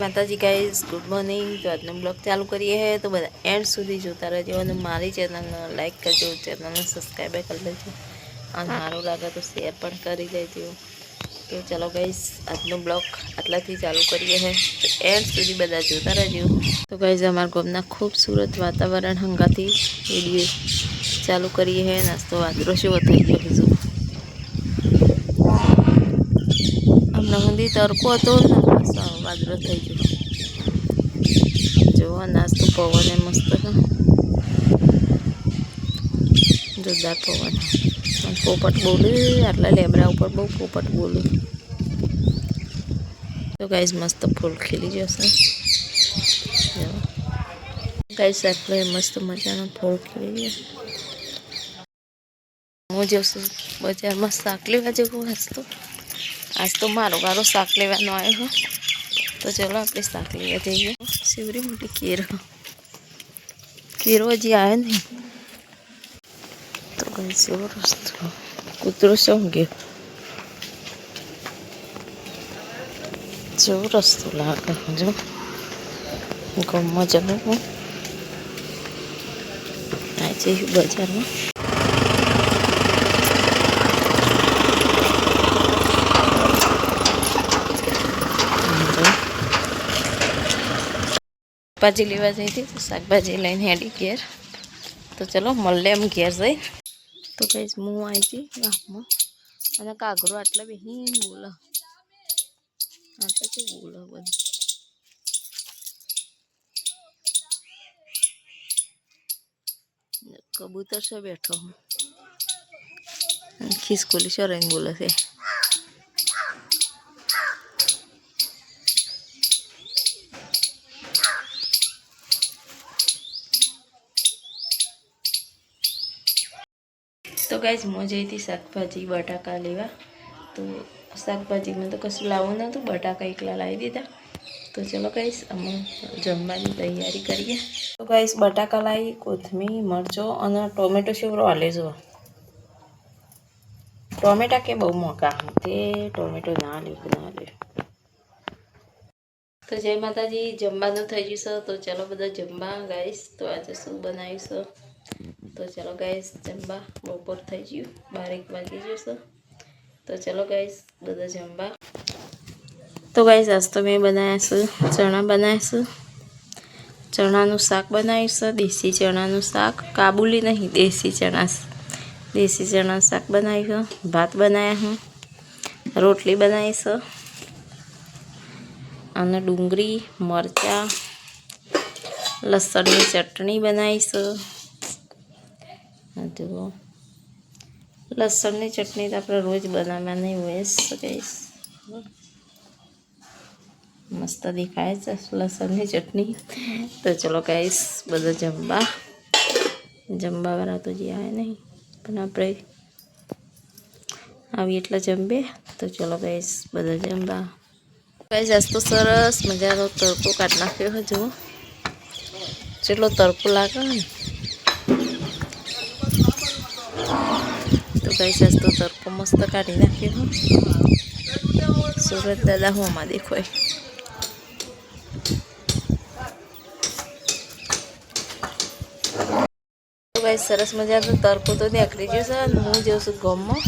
માતાજી guys good morning તો આજનો બ્લોગ ચાલુ કરીએ હે તો બધા એન્ડ સુધી જોતા રહેજો અને મારી ચેનલને લાઈક કરજો ચેનલને સબસ્ક્રાઈબ કરી લેજો. અને સારું લાગે તો શેર પણ કરી દેજો. તો ચલો ગાઈઝ આજનો બ્લોગ આટલાથી ચાલુ કરીએ હે તો એન્ડ સુધી બધા જોતા રહેજો. તો ગાઈઝ અમારા ગામના ખૂબસૂરત વાતાવરણ હંગાથી વીડિયો ચાલુ કરીએ હે નાસ્તો વાદરો શેવો થઈ ગયો હજુ હમણાં સુધી તડકો હતો ને પાછો વાદળો થઈ ગયો જો આ નાસ્તો પવન એ મસ્ત છે જોરદાર પવન અને પોપટ બોલે આટલા લેબડા ઉપર બહુ પોપટ બોલે તો ગાઈઝ મસ્ત ફૂલ ખીલી જશે ગાઈઝ આટલે મસ્ત મજાના ફૂલ ખીલી ગયા હું જશું બજારમાં શાક લેવા જવું આજ તો આજ તો મારો ગારો શાક લેવાનો આવ્યો તો ચલો આપણે શાક લેવા જઈએ શિવરી મોટી કેરો કેરો હજી આવ્યો નહીં તો કઈ સેવો રસ્તો કૂતરો શું ગયો જેવો રસ્તો લાગે જો ગામમાં જવું હું આ જઈશું બજારમાં શાકભાજી લેવા જઈ હતી તો શાકભાજી લઈને હેડી ઘેર. તો ચલો મળે એમ ઘેર જઈ. તો કઈ હું આવી હતી ગામમાં. અને કાગરો આટલા બેહીન બોલો આ તો શું બોલો બધું. કબૂતર છે બેઠો. અને ખિસકોલી છે રહીને બોલે છે. તો ગાઈઝ હું જઈ હતી શાકભાજી, બટાકા લેવા. તો શાકભાજીમાં તો કશું લાવવું નહોતું, બટાકા એકલા લાવી દીધા. તો ચલો ગાઈશ અમે જમવાની તૈયારી કરીએ. તો ગાઈશ બટાકા લાવી, કોથમીર, મરચો અને ટોમેટો શેવરો આલે જુઓ. ટોમેટા કે બહુ મોંઘા તે ટોમેટો ના લે ના લે. તો જય માતાજી, જમવાનું થઈ જશે તો ચલો બધા જમવા ગાઈશ તો આજે શું બનાવીશું? તો ચલો ગાઈસ જમવા બપોર થઈ ગયું બારેક વાગી જશે તો ચલો ગાઈસ બધા જમવા તો ગાઈસ આજ તો મેં બનાવ્યા છે ચણા બનાવ્યા છે ચણાનું શાક બનાવીશું દેશી ચણાનું શાક કાબુલી નહીં દેશી ચણા દેશી ચણાનું શાક બનાવ્યું ભાત બનાવ્યા હું રોટલી બનાવી છે અને ડુંગળી મરચાં લસણની ચટણી બનાવી છે આ જુઓ લસણની ચટણી તો આપણે રોજ બનાવવાની હોય જ કહીશ મસ્ત દેખાય છે લસણની ચટણી. તો ચલો કહીશ બધા જમવા. જમવાવાળા તો જે આવે નહીં, પણ આપણે આવી એટલા જમવે તો ચલો કહીશ બધા જમવા. કહીશ આજ તો સરસ મજાનો તડકો કાઢી નાખ્યો હજુ જેટલો તડકો લાગે ને. તો કઈ સસ્તો તડકો મસ્ત કાઢી નાખ્યો સુરત દાદા હોમાં દેખાય તો ભાઈ સરસ મજાનો તડકો તો નીકળી ગયો છે અને હું જઉં છું ગમમાં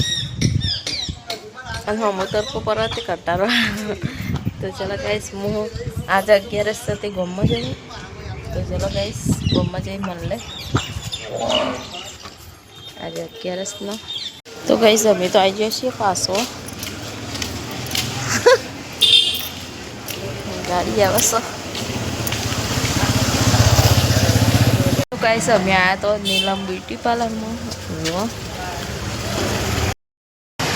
અને હમો તડકો કરતા કટારો તો ચલો ગાઈશ હું આજે અગિયારસ સાથે ગમમાં ગામમાં તો ચલો ગાઈશ ગમમાં જઈ મન લે આજે અગિયારસનો તો ગઈ અમે તો આવી જઈએ છીએ પાછો. ગાડી આવે તો કઈ અમે આવ્યા તો નીલમ બ્યુટી પાર્લરમાં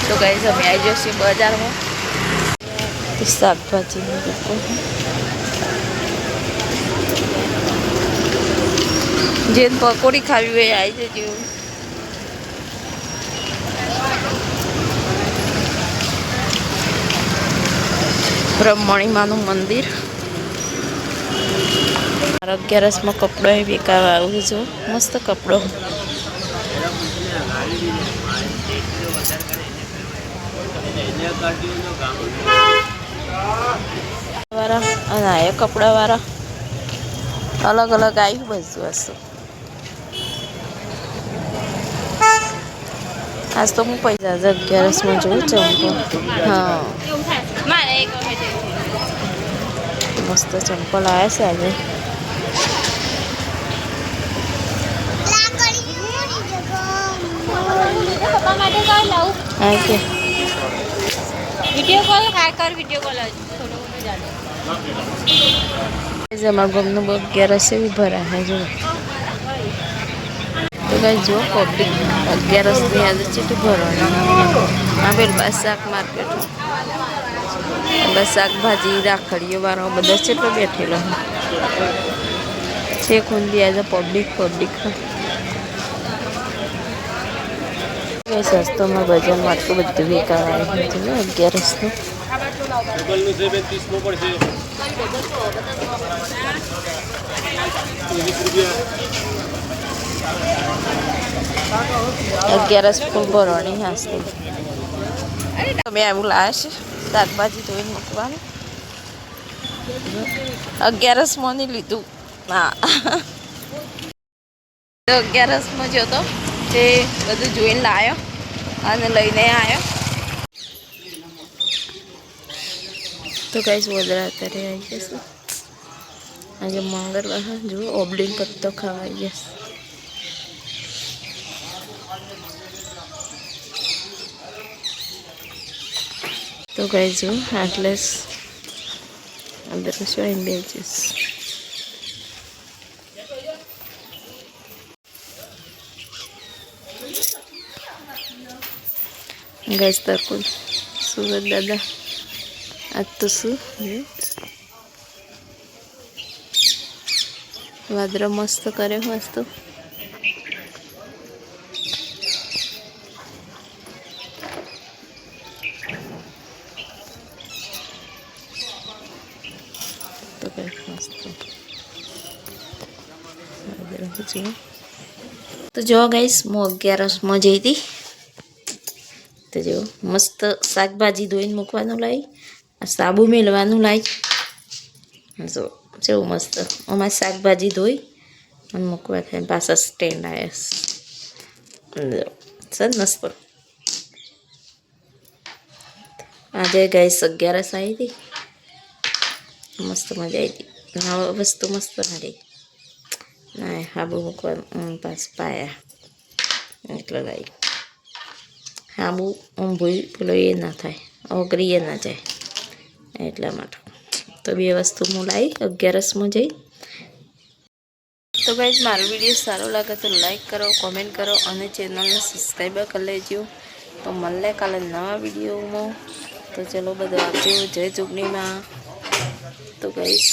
તો કઈ અમે આવી છીએ બજારમાં. શાકભાજીનું દુકાન. જેને પકોડી ખાવી હોય આવી જજો. બ્રહ્મણીમાનું મંદિર. મારા અગિયારસમાં કપડો એ વેકાવા આવ્યું છું. મસ્ત કપડો. વાળા અને આયા કપડાવાળા. અલગ અલગ આવ્યું બધું વસ્તુ. આજ તો હું પૈસા અગિયારસમાં જોઉં છું. હા. મસ્ત ચંપલ આવ્યા છે આજે. પપ્પા માટે કઈ લાવું હા કે વીડિયો કોલ હા કર વીડિયો કોલ થોડો ઘણો જાણે અમારા ગામનું બહુ અગિયારસ એવી ભરાય છે જો તો જુઓ પબ્લિક અગિયારસની આજે ચીટી ભરવાની. આ પેલું બસ શાક માર્કેટ બસ શાકભાજી રાખડીઓ વાળો બધા ચેટલો બેઠેલો છે ખુંદી આજે પબ્લિક પબ્લિક સસ્તોમાં બજારમાં આટલું બધું વેકાવાય હતું ને અગિયારસનું રૂપિયા અગિયારસ ફૂલ ભરવાની હાસતી તમે આવું લાશ શાકભાજી ધોઈને મૂકવાનું. અગિયારસમાં નહીં લીધું. હા. અગિયારસમાં જો હતો તે બધું જોઈને લાવ્યો અને લઈને આવ્યો તો કઈ વદરા અત્યારે આવી જશે આજે મંગળવાર જુઓ, ઓબલીન પત્તો ખાવાઈ જશે તો గైజ్ જો అందరూ અંદર શું બે જઈશ ગઈશ તરકુલ, સુરત દાદા વાદરો મસ્ત કર્યો, મસ્ત. તો કઈ મસ્ત તો જો ગાઈસ હું અગિયારસમાં જઈ હતી. તો જો મસ્ત શાકભાજી ધોઈને મૂકવાનું લાવી સાબુ મેળવાનું લાવી જો જેવું મસ્ત. આમાં શાકભાજી ધોઈ અને મૂકવા થાય, પાછા સ્ટેન્ડ આવ્યા સર મસ્ત આજે ગાઈસ અગિયારસ આવી હતી. મસ્ત મજા આવી હતી નવા વસ્તુ મસ્ત નથી ના હાબુ મૂકવાનું પાસ પાયા એટલે લાવી હાબુ ઊંભું પેલો એ ના થાય ઓગરી એ ના જાય એટલા માટે તો બે વસ્તુ હું લાવી અગિયારસમાં જઈ તો ભાઈ મારો વીડિયો સારો લાગે તો લાઈક કરો, કોમેન્ટ કરો અને ચેનલને સબસ્ક્રાઈબ કરી લેજો. તો મળે કાલે નવા વિડીયોમાં. તો ચલો, બધું આપજો જય ચૂંટણીમાં તો ગાઈઝ